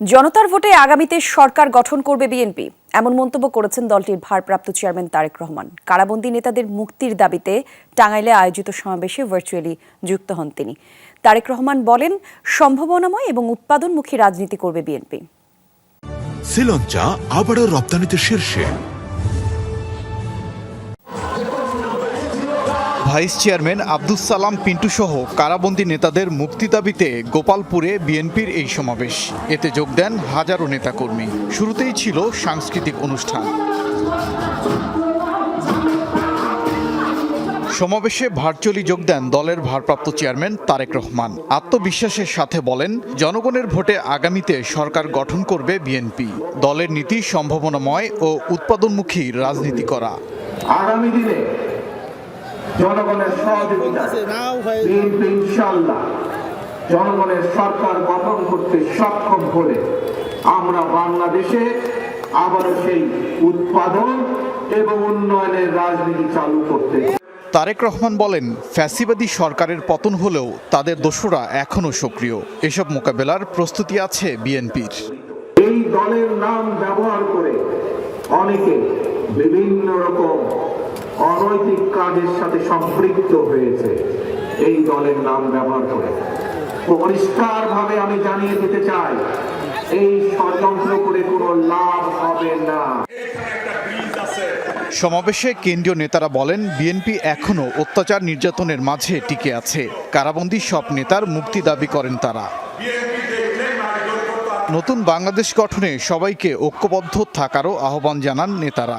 জনতার ভোটে আগামীতে সরকার গঠন করবে বিএনপি। এমন মন্তব্য করেছেন দলটির ভারপ্রাপ্ত চেয়ারম্যান তারেক রহমান। কারাবন্দী নেতাদের মুক্তির দাবিতে টাঙ্গাইলে আয়োজিত সমাবেশে ভার্চুয়ালি যুক্ত হন তিনি। তারেক রহমান বলেন, সম্ভাবনাময় এবং উৎপাদনমুখী রাজনীতি করবে বিএনপি। শ্রীলঞ্চা আবারও রপ্তানিতে শীর্ষে। ভাইস চেয়ারম্যান আব্দুস সালাম পিন্টু সহ কারাবন্দী নেতাদের মুক্তি দাবিতে গোপালপুরে বিএনপির এই সমাবেশ। এতে যোগ দেন হাজারো নেতাকর্মী। শুরুতেই ছিল সাংস্কৃতিক অনুষ্ঠান। সমাবেশে ভার্চুয়ালি যোগ দেন দলের ভারপ্রাপ্ত চেয়ারম্যান তারেক রহমান। আত্মবিশ্বাসের সাথে বলেন, জনগণের ভোটে আগামীতে সরকার গঠন করবে বিএনপি। দলের নীতি, সম্ভাবনাময় ও উৎপাদনমুখী রাজনীতি করা। আগামী দিনে জনগণের সহযোগিতা বিএনপি ইনশাল্লাহ জনগণের সরকার গঠন করতে সক্ষম হলে আমরা বাংলাদেশে আবারও সেই উৎপাদন এবং উন্নয়নের রাজনীতি চালু করতে তারেক রহমান বলেন ফ্যাসিবাদী সরকারের পতন হলেও তাদের দোষরা এখনও সক্রিয়। এসব মোকাবেলার প্রস্তুতি আছে বিএনপির। এই দলের নাম ব্যবহার করে অনেকে বিভিন্ন রকম অনৈতিক কাজের সাথে সম্পৃক্ত হয়েছে। এই দলের নাম ব্যবহার করে। পরিষ্কার ভাবে আমি জানিয়ে দিতে চাই এই ষড়যন্ত্র করে কোনো লাভ হবে না। সমাবেশে কেন্দ্রীয় নেতারা বলেন বিএনপি এখনও অত্যাচার নির্যাতনের মাঝে টিকে আছে। কারাবন্দী সব নেতার মুক্তি দাবি করেন তারা। নতুন বাংলাদেশ গঠনে সবাইকে ঐক্যবদ্ধ থাকারও আহ্বান জানান নেতারা।